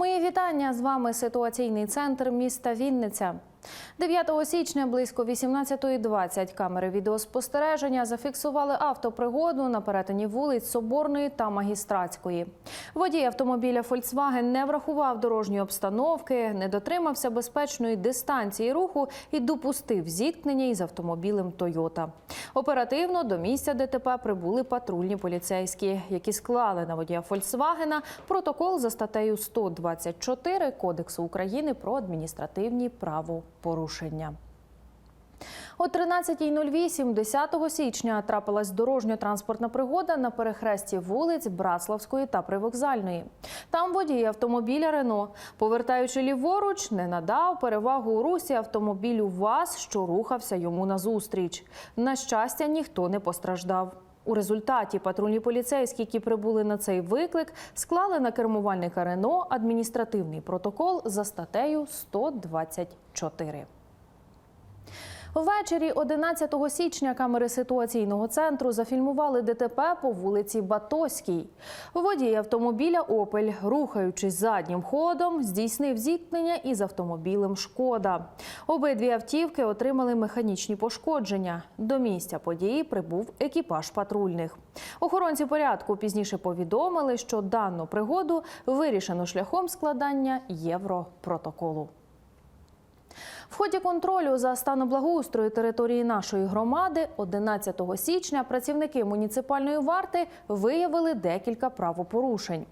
Мої вітання з вами ситуаційний центр міста Вінниця. 9 січня близько 18.20 камери відеоспостереження зафіксували автопригоду на перетині вулиць Соборної та Магістратської. Водій автомобіля Volkswagen не врахував дорожньої обстановки, не дотримався безпечної дистанції руху і допустив зіткнення із автомобілем Toyota. Оперативно до місця ДТП прибули патрульні поліцейські, які склали на водія Volkswagen протокол за статтею 124 Кодексу України про адміністративні правопорушення. О 13.08 10 січня трапилась дорожньо-транспортна пригода на перехресті вулиць Братславської та Привокзальної. Там водій автомобіля Рено, повертаючи ліворуч, не надав перевагу у русі автомобілю ВАЗ, що рухався йому назустріч. На щастя, ніхто не постраждав. У результаті патрульні поліцейські, які прибули на цей виклик, склали на кермувальника Рено адміністративний протокол за статтею 124. Ввечері 11 січня камери ситуаційного центру зафільмували ДТП по вулиці Батоській. Водій автомобіля Опель, рухаючись заднім ходом, здійснив зіткнення із автомобілем Шкода. Обидві автівки отримали механічні пошкодження. До місця події прибув екіпаж патрульних. Охоронці порядку пізніше повідомили, що дану пригоду вирішено шляхом складання європротоколу. В ході контролю за станом благоустрою території нашої громади 11 січня працівники муніципальної варти виявили декілька правопорушень.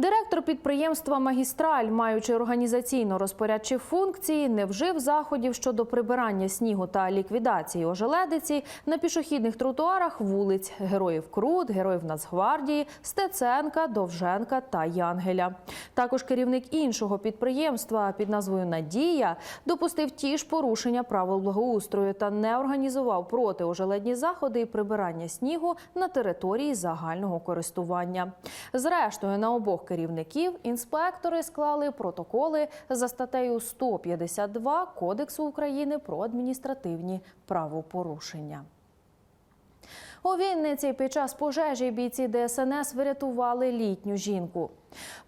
Директор підприємства Магістраль, маючи організаційно-розпорядчі функції, не вжив заходів щодо прибирання снігу та ліквідації ожеледиці на пішохідних тротуарах вулиць Героїв Крут, Героїв Нацгвардії, Стеценка, Довженка та Янгеля. Також керівник іншого підприємства під назвою Надія допустив ті ж порушення правил благоустрою та не організував протиожеледні заходи і прибирання снігу на території загального користування. Зрештою, на обох керівників інспектори склали протоколи за статтею 152 Кодексу України про адміністративні правопорушення. У Вінниці під час пожежі бійці ДСНС врятували літню жінку.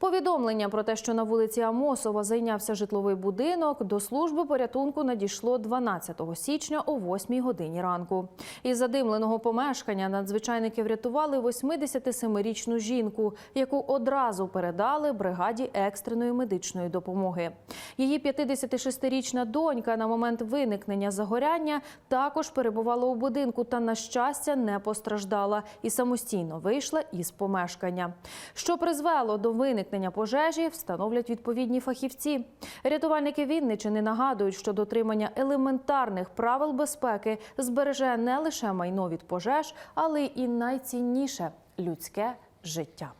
Повідомлення про те, що на вулиці Амосова зайнявся житловий будинок, до служби порятунку надійшло 12 січня о 8 годині ранку. Із задимленого помешкання надзвичайники врятували 87-річну жінку, яку одразу передали бригаді екстреної медичної допомоги. Її 56-річна донька на момент виникнення загоряння також перебувала у будинку та, на щастя, не постраждала і самостійно вийшла із помешкання. Що призвело до виникнення пожежі, встановлять відповідні фахівці. Рятувальники Вінничини нагадують, що дотримання елементарних правил безпеки збереже не лише майно від пожеж, але й найцінніше людське життя.